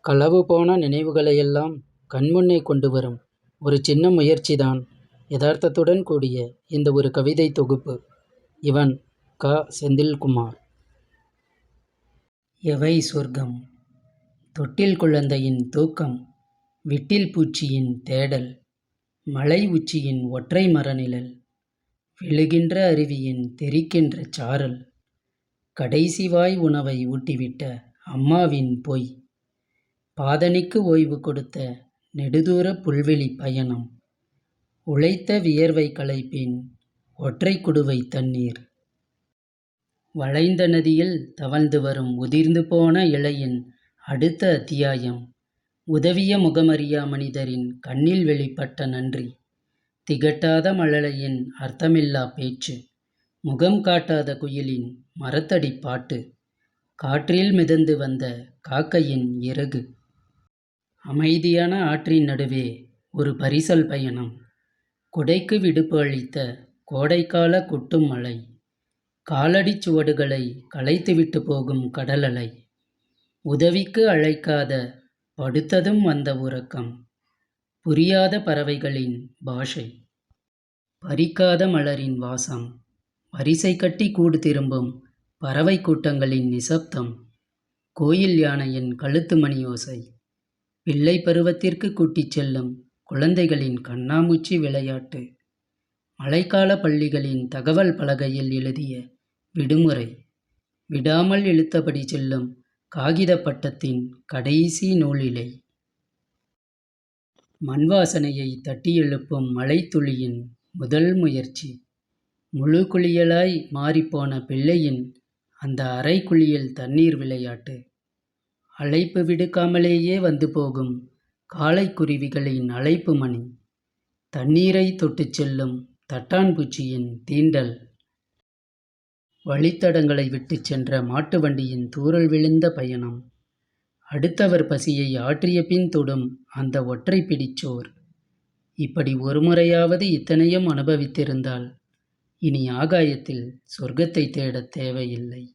களவு போன நினைவுகளையெல்லாம் கண்முன்னே கொண்டு வரும் ஒரு சின்ன முயற்சிதான் யதார்த்தத்துடன் கூடிய இந்த ஒரு கவிதைத் தொகுப்பு. இவன் க. செந்தில்குமார். எவை சொர்க்கம்? தொட்டில் குழந்தையின் தூக்கம். விட்டில் பூச்சியின் தேடல். மலை உச்சியின் ஒற்றை மரநிழல். விழுகின்ற அருவியின் தெறிக்கின்ற சாரல். கடைசி வாய் உணவை ஊட்டிவிட்ட அம்மாவின் பொய். பாதணிக்கு ஓய்வு கொடுத்த நெடுதூர புல்வெளிப் பயணம். உழைத்த வியர்வை களைப்பின் ஒற்றைக் குடுவை தண்ணீர். வளைந்த நதியில் தவழ்ந்து வரும் உதிர்ந்து போன இலையின் அடுத்த அத்தியாயம். உதவிய முகமறியா மனிதரின் கண்ணில் வெளிப்பட்ட நன்றி. திகட்டாத மழலையின் அர்த்தமில்லாப் பேச்சு. முகம் காட்டாத குயிலின் மரத்தடிப் பாட்டு. காற்றில் மிதந்து வந்த காக்கையின் இறகு. அமைதியான ஆற்றின் நடுவே ஒரு பரிசல் பயணம். குடைக்கு விடுப்பு அளித்த கோடைக்கால கொட்டும் மழை. காலடிச் சுவடுகளை களைத்துவிட்டு போகும் கடலலை. உதவிக்கு அழைக்காத படுத்ததும் வந்த உறக்கம். புரியாத பறவைகளின் பாஷை. பறிக்காத மலரின் வாசம். வரிசை கட்டி கூடு திரும்பும் பறவைக் கூட்டங்களின் நிசப்தம். கோயில் யானையின் கழுத்து மணியோசை. பிள்ளை பருவத்திற்கு கூட்டிச் செல்லும் குழந்தைகளின் கண்ணாமூச்சி விளையாட்டு. மழைக்காலப் பள்ளிகளின் தகவல் பலகையில் எழுதிய விடுமுறை. விடாமல் இழுத்தபடி செல்லும் காகித பட்டத்தின் கடைசி நூலிலை மண்வாசனையை தட்டி எழுப்பும் மழைத்துளியின் முதல் முயற்சி. முழு குளியலாய் மாறிப்போன பிள்ளையின் அந்த அரை குளியல் தண்ணீர் விளையாட்டு. அழைப்பு விடுக்காமலேயே வந்து போகும் காலைக்குருவிகளின் அழைப்பு மணி. தண்ணீரைத் தொட்டுச் செல்லும் தட்டான்பூச்சியின் தீண்டல். வழித்தடங்களை விட்டுச் சென்ற மாட்டு வண்டியின் தூறல் விழுந்த பயணம். அடுத்தவர் பசியை ஆற்றிய பின் தொடும் அந்த ஒற்றைப் பிடிச்சோர் இப்படி இப்படி ஒருமுறையாவது இத்தனையும் அனுபவித்திருந்தால் இனி ஆகாயத்தில் சொர்க்கத்தைத் தேடத் தேவையில்லை.